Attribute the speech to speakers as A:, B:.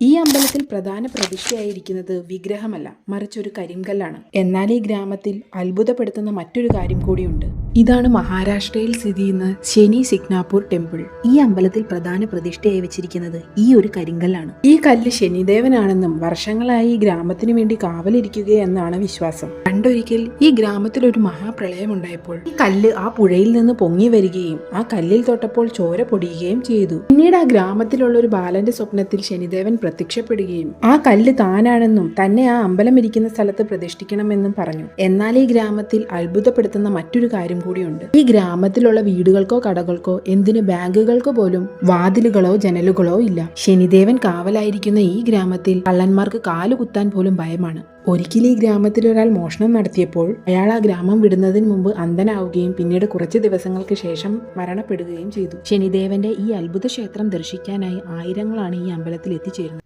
A: ഈ അമ്പലത്തിൽ പ്രധാന പ്രതിഷ്ഠയായിരിക്കുന്നത് വിഗ്രഹമല്ല മറിച്ചൊരു കരിങ്കല്ലാണ്. എന്നാൽ ഈ ഗ്രാമത്തിൽ അത്ഭുതപ്പെടുത്തുന്ന മറ്റൊരു കാര്യം കൂടിയുണ്ട്. ഇതാണ് മഹാരാഷ്ട്രയിൽ സ്ഥിതി ചെയ്യുന്ന ശനി സിഗ്നാപൂർ ടെമ്പിൾ.
B: ഈ അമ്പലത്തിൽ പ്രധാന പ്രതിഷ്ഠയായി വെച്ചിരിക്കുന്നത് ഈ ഒരു കരിങ്കല്ലാണ്.
A: ഈ കല്ല് ശനിദേവനാണെന്നും വർഷങ്ങളായി ഈ ഗ്രാമത്തിനു വേണ്ടി കാവലിരിക്കുകയെന്നാണ് വിശ്വാസം. പണ്ടൊരിക്കൽ ഈ ഗ്രാമത്തിൽ ഒരു മഹാപ്രളയം ഉണ്ടായപ്പോൾ ഈ കല്ല് ആ പുഴയിൽ നിന്ന് പൊങ്ങി വരികയും ആ കല്ലിൽ തൊട്ടപ്പോൾ ചോര പൊടിയുകയും ചെയ്തു. പിന്നീട് ആ ഗ്രാമത്തിലുള്ള ഒരു ബാലന്റെ സ്വപ്നത്തിൽ ശനിദേവൻ പ്രത്യക്ഷപ്പെടുകയും ആ കല്ല് താനാണെന്നും തന്നെ ആ അമ്പലം ഇരിക്കുന്ന സ്ഥലത്ത് പ്രതിഷ്ഠിക്കണമെന്നും പറഞ്ഞു. എന്നാൽ ഈ ഗ്രാമത്തിൽ അത്ഭുതപ്പെടുത്തുന്ന മറ്റൊരു കാര്യം കൂടിയുണ്ട്. ഈ ഗ്രാമത്തിലുള്ള വീടുകൾക്കോ കടകൾക്കോ എന്തിനു ബാങ്കുകൾക്കോ പോലും വാതിലുകളോ ജനലുകളോ ഇല്ല. ശനിദേവൻ കാവലായിരിക്കുന്ന ഈ ഗ്രാമത്തിൽ കള്ളന്മാർക്ക് കാലുകുത്താൻ പോലും ഭയമാണ്. ഒരിക്കൽ ഈ ഗ്രാമത്തിൽ ഒരാൾ മോഷണം നടത്തിയപ്പോൾ അയാൾ ആ ഗ്രാമം വിടുന്നതിന് മുമ്പ് അന്ധനാവുകയും പിന്നീട് കുറച്ച് ദിവസങ്ങൾക്ക് ശേഷം മരണപ്പെടുകയും ചെയ്തു.
B: ശനിദേവന്റെ ഈ അത്ഭുത ക്ഷേത്രം ദർശിക്കാനായി ആയിരങ്ങളാണ് ഈ അമ്പലത്തിൽ എത്തിച്ചേരുന്നത്.